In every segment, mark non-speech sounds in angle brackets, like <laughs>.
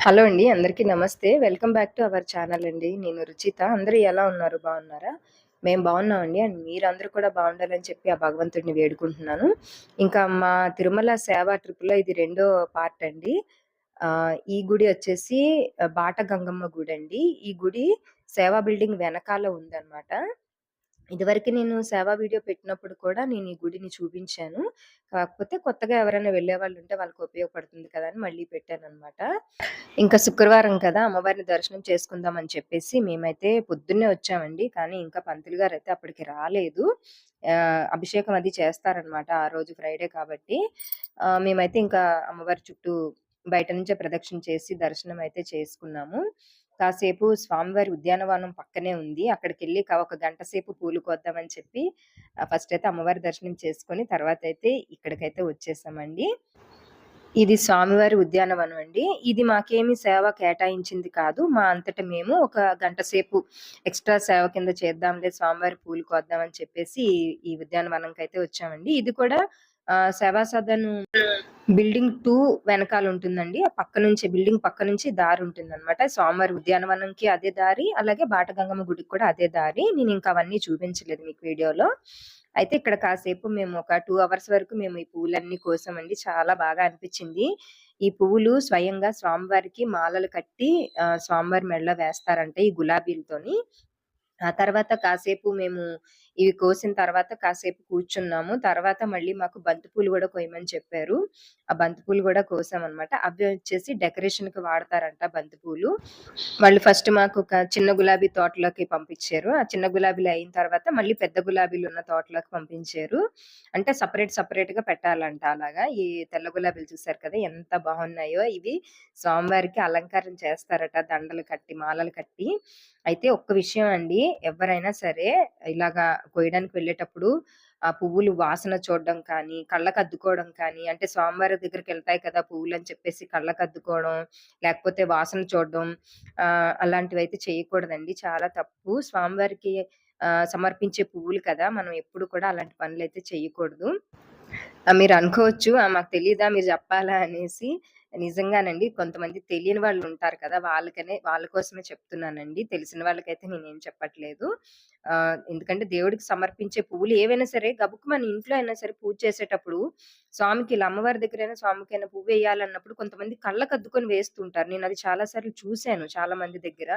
Hello అండి. అందరికీ నమస్తే. Welcome back to our channel అండి. నేను రుచిత. అందరూ ఎలా ఉన్నారు? బాగున్నారా? మేము బాగున్నామండి. అండ్ మీరందరూ కూడా బాగుండాలని చెప్పి ఆ భగవంతుడిని వేడుకుంటున్నాను. ఇంకా మా తిరుమల సేవా ట్రిప్‌లో ఇది రెండో పార్ట్ అండి. ఈ గుడి వచ్చేసి బాట గంగమ్మ గుడి అండి ఈ గుడి సేవా బిల్డింగ్ వెనకాల ఉందన్నమాట. ఇదివరకు నేను సేవా వీడియో పెట్టినప్పుడు కూడా నేను ఈ గుడిని చూపించాను. కాకపోతే కొత్తగా ఎవరైనా వెళ్ళే వాళ్ళు ఉంటే వాళ్ళకి ఉపయోగపడుతుంది కదా! అని మళ్ళీ పెట్టాను అనమాట ఇంకా శుక్రవారం కదా! అమ్మవారిని దర్శనం చేసుకుందాం అని చెప్పేసి మేమైతే పొద్దున్నే వచ్చామండి. కానీ ఇంకా పంతులు అయితే అప్పటికి రాలేదు. అభిషేకం అది చేస్తారనమాట. ఆ రోజు ఫ్రైడే కాబట్టి. మేమైతే ఇంకా అమ్మవారి చుట్టూ బయట నుంచే ప్రదక్షిణ చేసి దర్శనం అయితే చేసుకున్నాము. కాసేపు స్వామివారి ఉద్యానవనం పక్కనే ఉంది. అక్కడికి వెళ్ళి ఒక గంట సేపు పూలు కోద్దామని చెప్పి ఫస్ట్ అయితే అమ్మవారి దర్శనం చేసుకొని తర్వాతయితే ఇక్కడికైతే వచ్చేసామండి. ఇది స్వామివారి ఉద్యానవనం అండి. ఇది మాకేమి సేవ కేటాయించింది కాదు. మా అంతట మేము ఒక గంట సేపు ఎక్స్‌ట్రా సేవ కింద చేద్దాంలే స్వామివారి పూలు కోద్దామని చెప్పేసి ఈ ఉద్యానవనంకైతే వచ్చామండి. ఇది కూడా సదన్ బిల్డింగ్ టూ వెనకాల ఉంటుందండి. ఆ పక్క నుంచి బిల్డింగ్ పక్క నుంచి దారి ఉంటుందన్నమాట. స్వామివారి ఉద్యానవనంకి అదే దారి. అలాగే బాటగంగమ్మ గుడికి కూడా అదే దారి. నేను ఇంకా అవన్నీ చూపించలేదు మీకు వీడియోలో. అయితే ఇక్కడ కాసేపు మేము ఒక టూ అవర్స్ వరకు మేము ఈ పువ్వులన్నీ కోసామండి. చాలా బాగా అనిపించింది. ఈ పువ్వులు స్వయంగా స్వామివారికి మాలలు కట్టి స్వామివారి మెడలో వేస్తారంట ఈ గులాబీలతోని. ఆ తర్వాత కాసేపు మేము ఇవి కోసిన తర్వాత కాసేపు కూర్చున్నాము. తర్వాత మళ్ళీ మాకు బంతిపూలు కూడా కోయమని చెప్పారు. ఆ బంతిపూలు కూడా కోసామన్నమాట. అవి వచ్చేసి డెకరేషన్‌కి వాడతారంట బంతిపూలు. వాళ్ళు ఫస్ట్ మాకు ఒక చిన్న గులాబీ తోటలోకి పంపించారు. ఆ చిన్న గులాబీలు అయిన తర్వాత మళ్ళీ పెద్ద గులాబీలు ఉన్న తోటలోకి పంపించారు. అంటే సపరేట్ సపరేట్గా పెట్టాలంట అలాగా. ఈ తెల్ల గులాబీలు చూసారు కదా! ఎంత బాగున్నాయో. ఇవి స్వామివారికి అలంకారం చేస్తారట దండలు కట్టి, మాలలు కట్టి. అయితే ఒక్క విషయం అండి. ఎవరైనా సరే ఇలాగా కోయడానికి వెళ్ళేటప్పుడు ఆ పువ్వులు వాసన చూడడం కానీ, కళ్ళకు అద్దుకోవడం కానీ, అంటే స్వామివారి దగ్గరికెళ్తాయి కదా! పువ్వులు అని చెప్పేసి కళ్ళకు అద్దుకోవడం లేకపోతే వాసన చూడడం అలాంటివి అయితే చేయకూడదండి. చాలా తప్పు. స్వామివారికి సమర్పించే పువ్వులు కదా! మనం ఎప్పుడు కూడా అలాంటి పనులు అయితే చేయకూడదు. మీరు అనుకోవచ్చు మాకు తెలియదా మీరు చెప్పాలా అనేసి. నిజంగానండి. కొంతమంది తెలియని వాళ్ళు ఉంటారు కదా! వాళ్ళకనే వాళ్ళ కోసమే చెప్తున్నానండి. తెలిసిన వాళ్ళకైతే నేనేం చెప్పట్లేదు. ఎందుకంటే దేవుడికి సమర్పించే పువ్వులు ఏవైనా సరే గబుక్కుమని ఇంట్లో అయినా సరే పూజ చేసేటప్పుడు స్వామికి ఇలా అమ్మవారి దగ్గరైనా స్వామికైనా పువ్వెయ్యాలన్నప్పుడు కొంతమంది కళ్ళకు అద్దుకొని వేస్తుంటారు. నేను అది చాలా సార్లు చూసాను చాలా మంది దగ్గర.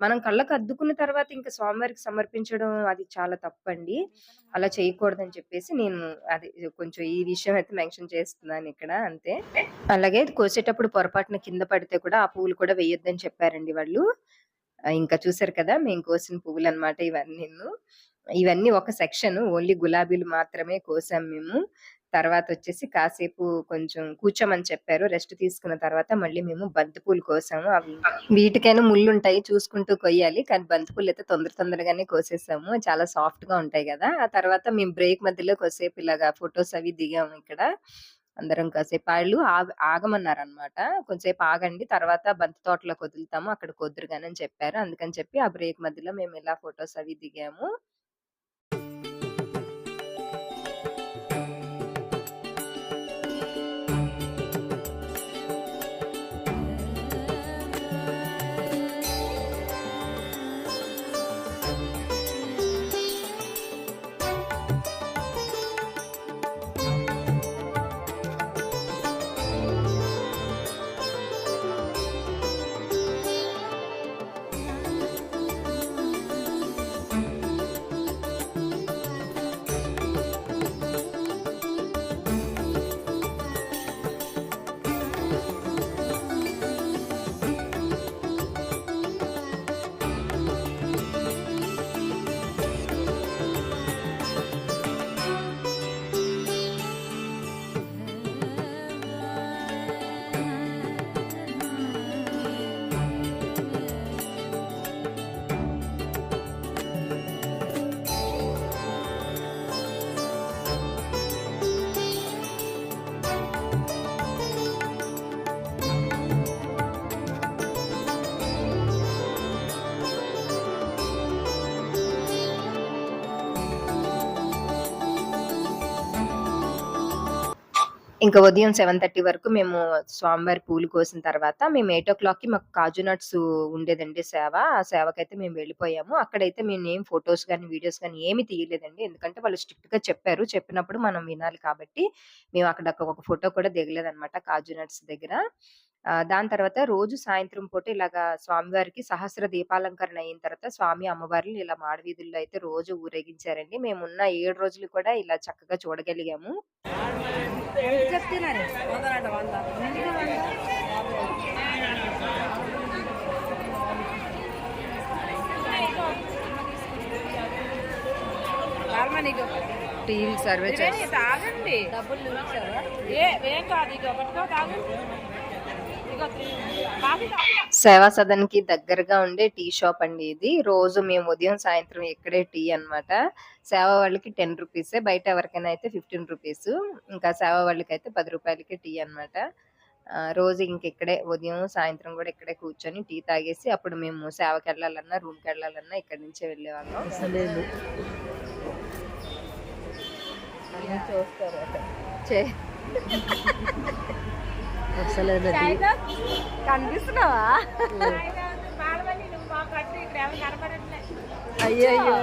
మనం కళ్ళకు అద్దుకున్న తర్వాత ఇంకా స్వామివారికి సమర్పించడం అది చాలా తప్పండి. అలా చేయకూడదని చెప్పేసి నేను అది కొంచెం ఈ విషయం అయితే మెన్షన్ చేస్తున్నాను ఇక్కడ అంతే. అలాగే కోసేటప్పుడు పొరపాటున కింద పడితే కూడా ఆ పువ్వులు కూడా వేయొద్దని చెప్పారండి వాళ్ళు. ఇంకా చూసారు కదా! మేము కోసిన పువ్వులు అనమాట ఇవన్నీ ఇవన్నీ ఒక సెక్షన్. ఓన్లీ గులాబీలు మాత్రమే కోసాం మేము. తర్వాత వచ్చేసి కాసేపు కొంచెం కూర్చోమని చెప్పారు. రెస్ట్ తీసుకున్న తర్వాత మళ్ళీ మేము బంతిపూలు కోసాము. అవి వీటికైనా ముళ్ళుంటాయి చూసుకుంటూ కొయ్యాలి. కానీ బంతిపూలు అయితే తొందర తొందరగానే కోసేసాము. చాలా సాఫ్ట్గా ఉంటాయి కదా ఆ తర్వాత మేము బ్రేక్ మధ్యలో కోసేపు ఇలాగా ఫొటోస్ అవి దిగాము ఇక్కడ. అందరం కాసేపు వాళ్ళు ఆగమన్నారు అనమాట కొంచెంసేపు ఆగండి తర్వాత బంతి తోటలోకి వదులుతాము. అక్కడ కొద్దురు అని చెప్పారు. అందుకని చెప్పి ఆ బ్రేక్ మధ్యలో మేము ఇలా ఫొటోస్ అవి దిగాము. ఇంకా ఉదయం 7:30 వరకు మేము స్వామివారి పూలు కోసిన తర్వాత మేము 8:00కి మాకు కాజు నట్స్ ఉండేదండి సేవ. ఆ సేవకైతే మేము వెళ్ళిపోయాము. అక్కడైతే ఏమి ఫొటోస్ కానీ వీడియోస్ కానీ ఏమి తీయలేదండి. ఎందుకంటే వాళ్ళు స్ట్రిక్ట్‌గా చెప్పారు. చెప్పినప్పుడు మనం వినాలి కాబట్టి మేము అక్కడ ఒక ఫోటో కూడా దిగలేదనమాట కాజు నట్స్ దగ్గర. దాని తర్వాత రోజు సాయంత్రం పూట ఇలాగా స్వామివారికి సహస్ర దీపాలంకరణ అయిన తర్వాత స్వామి, అమ్మవార్లని ఇలా మాడవీధుల్లో అయితే రోజు ఊరేగించారండి. మేమున్న 7 రోజులు కూడా ఇలా చక్కగా చూడగలిగాము. టీలు సర్వే చేస్ ఇదేంటి తాగండి. డబ్బులు ఏ ఏం కాదు ఇక పట్టుకో తాగు. సేవా సదన్‌కి దగ్గరగా ఉండే టీ షాప్ అండి ఇది. రోజు మేము ఉదయం, సాయంత్రం ఇక్కడే టీ అన్నమాట. సేవ వాళ్ళకి 10 రూపీసే. బయట ఎవరికైనా అయితే 15 రూపీసు. ఇంకా సేవ వాళ్ళకైతే 10 రూపాయలకి టీ అన్నమాట. ఆహ్, రోజు ఇంక ఇక్కడే ఉదయం, సాయంత్రం గూడా ఇక్కడే కూర్చొని టీ తాగేసి అప్పుడు మేము సేవకెళ్ళాలన్నా, రూమ్‌కెళ్ళాలన్నా ఇక్కడి నుంచే వెళ్ళేవాళ్ళం. చూస్తారు. చే <laughs> అసలేదు కనిపిస్తున్నావా? అయ్యయ్యో.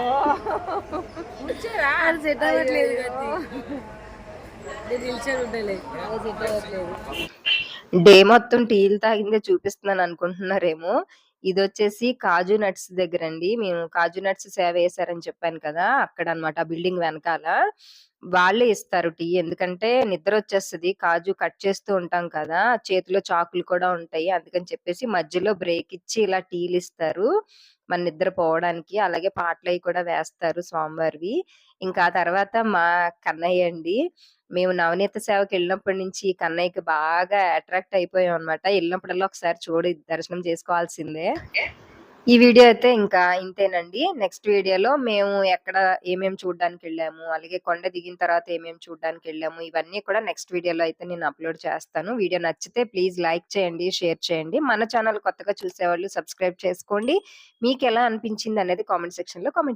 అది సెట్ అవ్వట్లేదు. డే మొత్తం టీలు తాగిందే చూపిస్తున్నాను అనుకుంటున్నారేమో. ఇది వచ్చేసి కాజు నట్స్ దగ్గర అండి మేము కాజు నట్స్ సేవ చేశారని చెప్పాను కదా! అక్కడన్నమాట. ఆ బిల్డింగ్ వెనకాల. వాళ్ళే ఇస్తారు టీ. ఎందుకంటే నిద్ర వచ్చేస్తుంది కాజు కట్ చేస్తూ ఉంటాం కదా! చేతిలో చాకులు కూడా ఉంటాయి. అందుకని చెప్పేసి మధ్యలో బ్రేక్ ఇచ్చి ఇలా టీలు ఇస్తారు మన నిద్ర పోవడానికి. అలాగే పాటలయి కూడా వేస్తారు స్వామివారివి. ఇంకా తర్వాత మా కన్నయ్య అండి. మేము నవనీత సేవకెళ్ళినప్పటి నుంచి కన్నయ్యకి బాగా అట్రాక్ట్ అయిపోయామన్నమాట. ఎళ్ళినప్పుడల్లా ఒకసారి చూడి దర్శనం చేసుకోవాల్సిందే. ఈ వీడియో అయితే ఇంకా ఇంతేనండి. నెక్స్ట్ వీడియోలో మేము ఎక్కడ ఏమేమి చూడ్డానికెళ్ళాము, అలాగే కొండ దిగిన తర్వాత ఏమేమి చూడ్డానికెళ్ళాము, ఇవన్నీ కూడా నెక్స్ట్ వీడియోలో అయితే నేను అప్‌లోడ్ చేస్తాను. వీడియో నచ్చితే ప్లీజ్ లైక్ చేయండి, షేర్ చేయండి. మన ఛానల్ కొత్తగా చూసేవాళ్ళు సబ్స్క్రైబ్ చేసుకోండి. మీకెలా అనిపించిందనేది కామెంట్ సెక్షన్‌లో కామెంట్